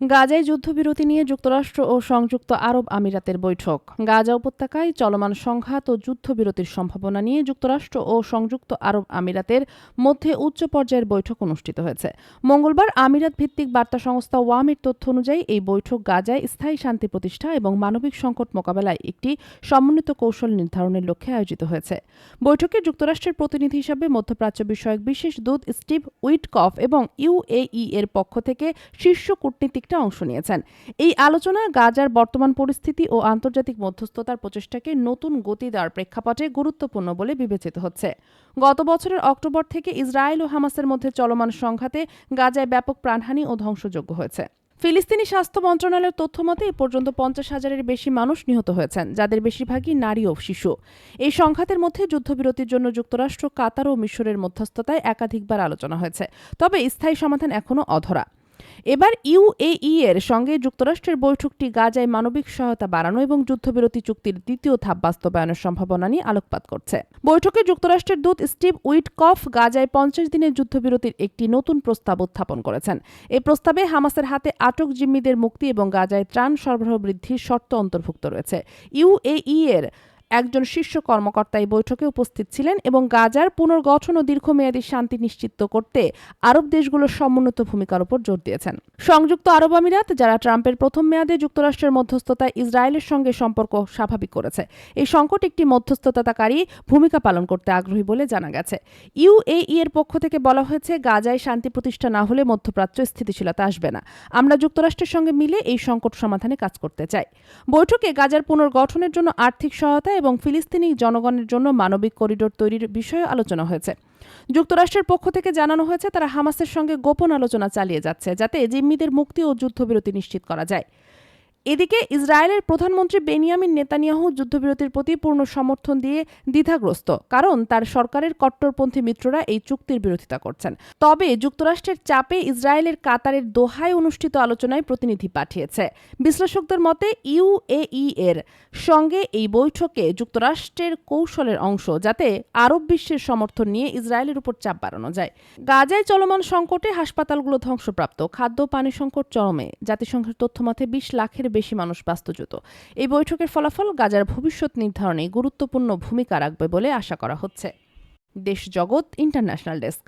গাজায় যুদ্ধবিরতি নিয়ে যুক্তরাষ্ট্র ও সংযুক্ত আরব আমিরাতের বৈঠক। গাজা উপত্যকায় চলমান সংঘাত ও যুদ্ধবিরতির সম্ভাবনা নিয়ে যুক্তরাষ্ট্র ও সংযুক্ত আরব আমিরাতের মধ্যে উচ্চ পর্যায়ের বৈঠক অনুষ্ঠিত হয়েছে। মঙ্গলবার আমিরাত ভিত্তিক বার্তা সংস্থা ওয়ামের তথ্য অনুযায়ী এই বৈঠক গাজায় স্থায়ী শান্তি প্রতিষ্ঠা এবং মানবিক সংকট মোকাবেলায় একটি সমন্বিত কৌশল নির্ধারণের লক্ষ্যে আয়োজিত হয়েছে। বৈঠকে যুক্তরাষ্ট্রের প্রতিনিধি হিসাবে মধ্যপ্রাচ্য বিষয়ক বিশেষ দূত স্টিভ উইটকফ এবং ইউএই এর পক্ষ থেকে শীর্ষ কূটনীতিকরা অংশ নিয়েছেন। এই আলোচনা গাজার বর্তমান পরিস্থিতি ও আন্তর্জাতিক মধ্যস্থতার প্রচেষ্টাকে নতুন গতি দেওয়ার প্রেক্ষাপটে গুরুত্বপূর্ণ বলে বিবেচিত হচ্ছে। গত বছরের অক্টোবর থেকে ইসরায়েল ও হামাসের মধ্যে চলমান সংঘাতে গাজায় ব্যাপক প্রাণহানি ও ধ্বংসযোগ্য হয়েছে। ফিলিস্তিনি স্বাস্থ্য মন্ত্রণালয়ের তথ্য মতে, এ পর্যন্ত পঞ্চাশ হাজারের বেশি মানুষ নিহত হয়েছেন, যাদের বেশিরভাগই নারী ও শিশু। এই সংঘাতের মধ্যে যুদ্ধবিরতির জন্য যুক্তরাষ্ট্র, কাতার ও মিশরের মধ্যস্থতায় একাধিকবার আলোচনা হয়েছে, তবে স্থায়ী সমাধান এখনও অধরা। এবার ইউএই এর সঙ্গে যুক্তরাষ্ট্রের বৈঠকটি গাজায় মানবিক সহায়তা বাড়ানো এবং যুদ্ধবিরতি চুক্তির দ্বিতীয় ধাপ বাস্তবায়নের সম্ভাবনা নিয়ে আলোকপাত করছে। বৈঠকে যুক্তরাষ্ট্রের দূত স্টিভ উইটকফ গাজায় পঞ্চাশ দিনের যুদ্ধবিরতির একটি নতুন প্রস্তাব উত্থাপন করেছেন। এই প্রস্তাবে হামাসের হাতে আটক জিম্মিদের মুক্তি এবং গাজায় ত্রাণ সরবরাহ বৃদ্ধির শর্ত অন্তর্ভুক্ত রয়েছে। ইউএই এর একজন শীর্ষ কর্মকর্তা এই বৈঠকে উপস্থিত ছিলেন এবং গাজার পুনর্গঠন ও দীর্ঘমেয়াদী শান্তি নিশ্চিত করতে আরব দেশগুলোর সমন্বিত ভূমিকার উপর জোর দিয়েছেন। সংযুক্ত আরব আমিরাত, যারা ট্রাম্পের প্রথম মেয়াদে যুক্তরাষ্ট্রের মধ্যস্থতায় ইসরায়েলের সঙ্গে সম্পর্ক স্বাভাবিক করেছে, এই সংকট একটি মধ্যস্থতাকারী ভূমিকা পালন করতে আগ্রহী বলে জানা গেছে। ইউএই এর পক্ষ থেকে বলা হয়েছে, গাজায় শান্তি প্রতিষ্ঠা না হলে মধ্যপ্রাচ্য স্থিতিশীলতা আসবে না। আমরা যুক্তরাষ্ট্রের সঙ্গে মিলে এই সংকট সমাধানে কাজ করতে চাই। বৈঠকে গাজার পুনর্গঠনের জন্য আর্থিক সহায়তা এবং ফিলিস্তিনি জনগণের জন্য মানবিক করিডোর তৈরির বিষয়ে আলোচনা হয়েছে। যুক্তরাষ্ট্রের পক্ষ থেকে জানানো হয়েছে, তারা হামাসের সঙ্গে গোপন আলোচনা চালিয়ে যাচ্ছে, যাতে জিম্মিদের মুক্তি ও যুদ্ধবিরতি নিশ্চিত করা যায়। এদিকে ইসরায়েলের প্রধানমন্ত্রী বেনিয়ামিন নেতানিয়াহু যুদ্ধবিরতির প্রতি পূর্ণ সমর্থন দিয়ে দ্বিধাগ্রস্ত, কারণ তার সরকারের কট্টরপন্থী মিত্ররা এই চুক্তির বিরোধিতা করছেন। তবে যুক্তরাষ্ট্রের চাপে ইসরায়েলের কাতারের দোহায় অনুষ্ঠিত আলোচনায় প্রতিনিধি পাঠিয়েছে। বিশ্লেষকদের মতে ইউএই এর সঙ্গে এই বৈঠকে যুক্তরাষ্ট্রের কৌশলের অংশ, যাতে আরব বিশ্বের সমর্থন নিয়ে ইসরায়েলের উপর চাপ বাড়ানো যায়। গাজায় চলমান সংকটে হাসপাতালগুলো ধ্বংসপ্রাপ্ত, খাদ্য পানি সংকট চরমে, জাতিসংঘের তথ্যমতে বিশ লাখের বেশি মানুষ বাস্তুচ্যুত। এই বৈঠকের ফলাফল গাজার ভবিষ্যৎ নির্ধারণে গুরুত্বপূর্ণ ভূমিকা রাখবে বলে আশা করা হচ্ছে। দেশ জগৎ ইন্টারন্যাশনাল ডেস্ক।